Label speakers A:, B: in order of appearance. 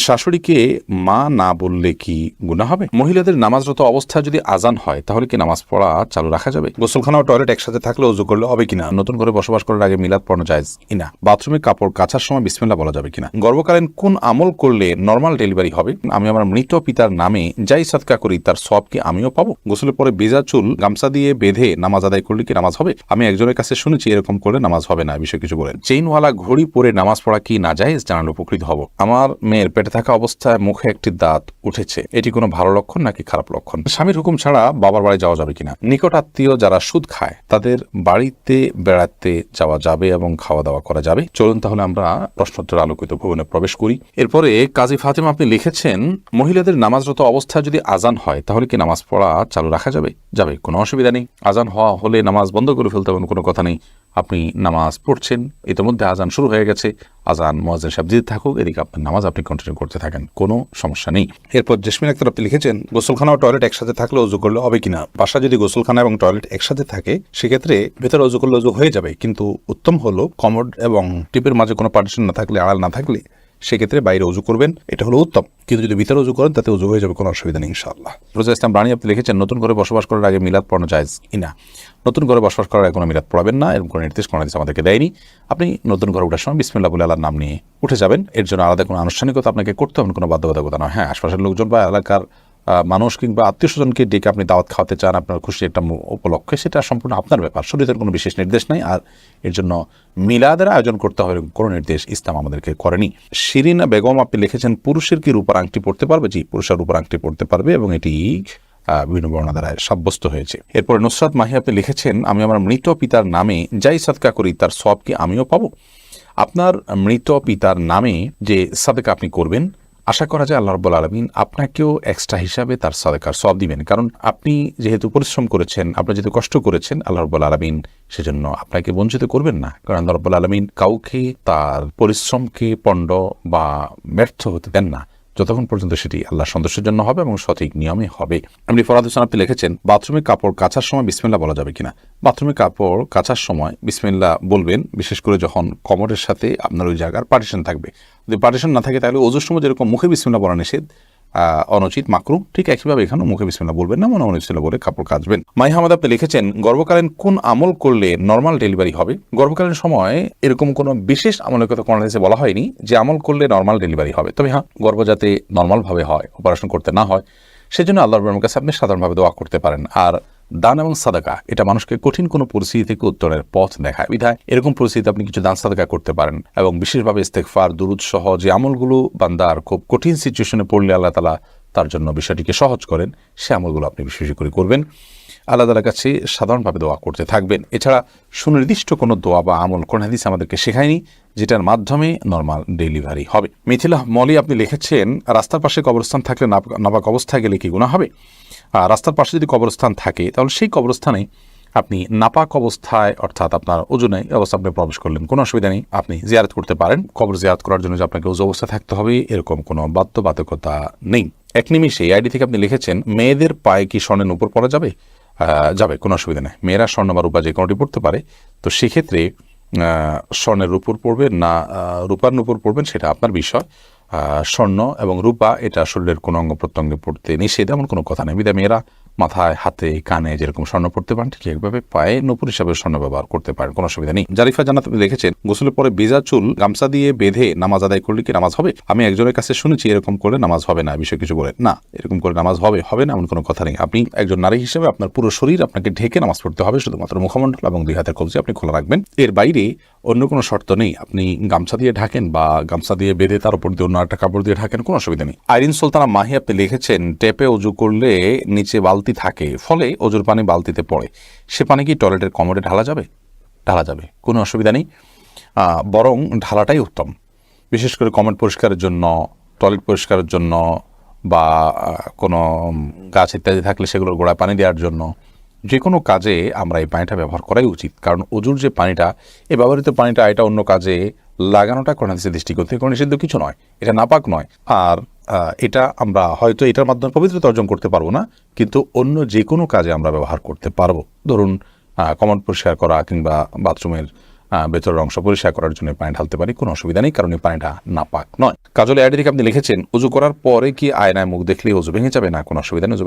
A: শাশুড়িকে মা না বললে কি গুণা হবে? মহিলাদের নামাজরত অবস্থায় যদি আজান হয়, তাহলে কি নামাজ পড়া চালু রাখা যাবে? গোসলখানা ও টয়লেট একসাথে থাকলে উজু করলে হবে কিনা? নতুন করে বসবাস করার আগে মিলাদ পড়ানো যায় কিনা? বাথরুমে কাপড় কাছার সময় বিসমিল্লা বলা যাবে কিনা? গর্ভকালীন কোন আমল করলে নর্মাল ডেলিভারি হবে? আমি আমার মৃত পিতার নামে যাই সৎকা করি, তার সব কি আমিও পাবো? গোসলের পরে বেজা চুল, গামছা দিয়ে বেঁধে নামাজ আদায় করলে কি নামাজ হবে? আমি একজনের কাছে শুনেছি এরকম করলে নামাজ হবে না বিষয় কিছু বলেন। চেইনওয়ালা ঘড়ি পরে নামাজ পড়া কি না যায় জানালে উপকৃত হব। আমার মেয়ের পেটে থাকা অবস্থায় মুখে একটি দাঁত উঠেছে। এটি কোনো ভালো লক্ষণ নাকি খারাপ লক্ষণ? স্বামীর হুকুম ছাড়া বাবার বাড়ি যাওয়া যাবে কিনা? নিকট আত্মীয় যারা সুদ খায়, তাদের বাড়িতে বেড়াতে যাওয়া যাবে এবং খাওয়া দাওয়া করা যাবে। চলুন তাহলে আমরা প্রশ্নোত্তর আলোকিত ভবনে প্রবেশ করি। এরপরে কাজী ফাতেমা, আপনি লিখেছেন, মহিলাদের নামাজরত অবস্থায় যদি আজান হয়, তাহলে কি নামাজ পড়া চালু রাখা যাবে? যাবে, কোনো অসুবিধা নেই। আজান হওয়া হলে নামাজ বন্ধ করে ফেলতে হবে, কোনো কথা নেই। আপনি নামাজ পড়ছেন, ইতিমধ্যে আজান শুরু হয়ে গেছে। আজান মোয়াজের সাহেব দিতে থাকুক, এদিকে আপনার নামাজ আপনি কন্টিনিউ করতে থাকেন, কোনো সমস্যা নেই। এরপর জেসমিন আক্তার, আপনি লিখেছেন, গোসলখানা ও টয়লেট একসাথে থাকলে অজু করলে হবে কিনা? বাসা যদি গোসলখানা এবং টয়লেট একসাথে থাকে, সেক্ষেত্রে ভেতরে অজু করলে অজু হয়ে যাবে, কিন্তু উত্তম হলো কমোড এবং টিপের মাঝে কোনো পার্টিশন না থাকলে, আড়াল না থাকলে সেক্ষেত্রে বাইরে উজু করবেন, এটা হলো উত্তম। কিন্তু যদি ভিতরে উজু করেন, তাতে উজু হয়ে যাবে, কোনো অসুবিধা নেই, ইনশাআল্লাহ। রোজা ইসলাম, রানী, আপনি লিখেছেন, নতুন করে বসবাস করার আগে মিলাদ পড়ানো যায় কিনা নতুন করে বসবাস করার কোনো মিলাদ পড়াবেন না, এরকম কোনো নির্দেশ, কোনো আমাদেরকে দেয়নি। আপনি নতুন ঘরে ওঠার সময় বিসমিল্লা বলে আল্লাহর নাম নিয়ে উঠে যাবেন। এর জন্য আলাদা কোনো আনুষ্ঠানিকতা আপনাকে করতে হবে, কোনো বাধ্যবাধকতা নয়। হ্যাঁ আশপাশের লোকজন বা এলাকার মানুষ কিংবা আত্মীয় স্বজনকে ডেকে আপনি দাওয়াত খাওয়াতে চান আপনার খুশি একটা উপলক্ষে, সেটা সম্পূর্ণ আপনার ব্যাপার। শরীরের কোনো বিশেষ নির্দেশ নেই, আর এর জন্য মিলাদের আয়োজন করতে হবে কোনো নির্দেশ ইসলাম আমাদেরকে করেনি। শিরিনা বেগম, আপনি লিখেছেন, পুরুষের কি রূপার আংটি পড়তে পারবে? জি, পুরুষের রূপার আংটি পড়তে পারবে এবং এটি বিভিন্ন বর্ণা দ্বারা সাব্যস্ত হয়েছে। এরপরে নুসরাত মাহি, আপনি লিখেছেন, আমি আমার মৃত পিতার নামে যাই সৎকা করি, তার সব কি আমিও পাবো? আপনার মৃত পিতার নামে যে সাদেকা আপনি করবেন আশা করা যায় আল্লাহ রব্বুল আলমিন আপনাকেও এক্সট্রা হিসাবে তার সাদেকার সব দিবেন। কারণ আপনি যেহেতু পরিশ্রম করেছেন, আপনি যেহেতু কষ্ট করেছেন, আল্লাহ রব্বুল আলমিন সেজন্য আপনাকে বঞ্চিত করবেন না। কারণ আল্লাহ রব্বুল আলমিন কাউকে তার পরিশ্রমকে পণ্ড বা ব্যর্থ হতে দেন না। যতক্ষণ পর্যন্ত সেটি আল্লাহ সন্তোষের জন্য হবে এবং সঠিক নিয়মে হবে। আপনি ফরাদ হোসেন, আপনি লিখেছেন, বাথরুমে কাপড় কাচার সময় বিসমিল্লা বলা যাবে কিনা? বাথরুমে কাপড় কাচার সময় বিসমিল্লা বলবেন, বিশেষ করে যখন কমরের সাথে আপনার ওই জায়গার পার্টিশন থাকবে। যদি পার্টিশন না থাকে, তাহলে অজুর সময় যেরকম মুখে বিসমিল্লা বলা নিষেধ অনুচিত মাকরু, ঠিক একইভাবে এখানেও মুখে বিসমিল্লা বলবেন না, মনে বিসমিল্লা বলে কাপড় কাচবেন। মাই হামাদ আপনি লিখেছেন, গর্ভকালীন কোন আমল করলে নর্মাল ডেলিভারি হবে? গর্ভকালীন সময় এরকম কোনো বিশেষ আমলের কথা কোনো হাদিসে বলা হয়নি যে আমল করলে নর্মাল ডেলিভারি হবে। তবে হ্যাঁ গর্ভ যাতে নর্মালভাবে হয় অপারেশন করতে না হয়, সেজন্য আল্লাহর কাছে আপনি সাধারণভাবে দোয়া করতে পারেন। আর দান এবং সাদাকা, এটা মানুষকে কঠিন কোনো পরিস্থিতি থেকে উত্তরের পথ দেখায়। বিধায় এরকম পরিস্থিতিতে আপনি কিছু দান সাদাকা করতে পারেন এবং বিশেষভাবে ইস্তেকফার দুরুদ সহ যে আমলগুলো বান্দার খুব কঠিন সিচুয়েশনে পড়লে আল্লাহ তালা তার জন্য বিষয়টিকে সহজ করেন, সে আমলগুলো আপনি বিশেষ করে করবেন। আল্লাহ তালার কাছে সাধারণভাবে দোয়া করতে থাকবেন। এছাড়া সুনির্দিষ্ট কোনো দোয়া বা আমল, কোন হাদিস আমাদেরকে শেখায়নি, যেটার মাধ্যমে নর্মাল ডেলিভারি হবে। মিথিলা মলি আপনি লিখেছেন, রাস্তার পাশে কবরস্থান থাকলে নাপাক অবস্থায় গেলে কি গুণা হবে? রাস্তার পাশে যদি কবরস্থান থাকে, তাহলে সেই কবরস্থানে আপনি নাপাক অবস্থায়, অর্থাৎ আপনার ওজনে অবস্থা আপনি প্রবেশ করলেন। কোনো অসুবিধা নেই, আপনি জিয়ারত করতে পারেন। কবর জিয়ারত করার জন্য যে আপনাকে উজু অবস্থায় থাকতে হবে, এরকম কোনো বাধ্যবাধকতা নেই। এক নিমিষে আইডি থেকে আপনি লিখেছেন, মেয়েদের পায়ে কি স্বর্ণের উপর পড়া যাবে? যাবে, কোনো অসুবিধা নেই। মেয়েরা স্বর্ণ বা রূপা যে কোনোটি পড়তে পারে, তো সেক্ষেত্রে স্বর্ণের উপর পড়বেন না রূপার উপর পড়বেন, সেটা আপনার বিষয়। স্বর্ণ এবং রূপা, এটা শরীরের কোনো অঙ্গ প্রত্যঙ্গে পড়তে নিষেধ, এমন কোনো কথা নেই। বিদা মেয়েরা। মাথায়, হাতে, কানে যেরকম স্বর্ণ পড়তে পারেন, ঠিক একভাবে পায়ে নপুর হিসাবে স্বর্ণ ব্যবহার করতে পারেন, কোনো অসুবিধা নেই। জারিফা জানাত দেখেছেন, গোসলের পরে বেজা চুল গামছা দিয়ে বেঁধে নামাজ আদায় করলে কি নামাজ হবে? আমি একজনের কাছে শুনেছি এরকম করে নামাজ হবে না বিষয় কিছু বলে না, এরকম করে নামাজ হবে হবে না, এমন কোনো কথা নেই। আপনি একজন নারী হিসেবে আপনার পুরো শরীর আপনাকে ঢেকে নামাজ পড়তে হবে, শুধুমাত্র মুখমণ্ডল এবং দুই হাতের কবজি আপনি খোলা রাখবেন। এর বাইরে অন্য কোনো শর্ত নেই, আপনি গামছা দিয়ে ঢাকেন বা গামছা দিয়ে বেঁধে তার উপর দিয়ে অন্য একটা কাপড় দিয়ে ঢাকেন, কোনো অসুবিধা নেই। আইরিন সুলতানা মাহি আপনি লিখেছেন, টেপে উজু করলে নিচে বালতি থাকে, ফলে অজুর পানি বালতিতে পড়ে। সে পানি কি টয়লেটের কমোডে ঢালা যাবে? ঢালা যাবে, কোনো অসুবিধা নেই। বরং ঢালাটাই উত্তম। বিশেষ করে কমেন্ট পরিষ্কারের জন্য, টয়লেট পরিষ্কারের জন্য, বা কোনো গাছ ইত্যাদি থাকলে সেগুলোর গোড়ায় পানি দেওয়ার জন্য। যে কোনো কাজে আমরা এই পানিটা ব্যবহার করাই উচিত। কারণ অজুর যে পানিটা, এ ব্যবহৃত পানিটা এটা অন্য কাজে লাগানোটা কোন দৃষ্টিকোণ থেকে কোনো নিষিদ্ধ কিছু নয়। এটা নাপাক নয়। আর এটা আমরা হয়তো এটার মাধ্যমে পবিত্রতা অর্জন করতে পারব না, কিন্তু অন্য যে কোনো কাজে আমরা ব্যবহার করতে পারব। ধরুন কমন পরিষ্কার করা কিংবা বাথরুমের ভেতরের অংশ পরিষ্কার করার জন্য পানি ঢালতে পারি, কোনো অসুবিধা নেই, কারণ এই পানিটা নাপাক নয়। কাজলে আইডি আপনি লিখেছেন, উজু করার পরে কি আয়নায় মুখ দেখলে উজু ভেঙে যাবে? না, কোনো অসুবিধা নেই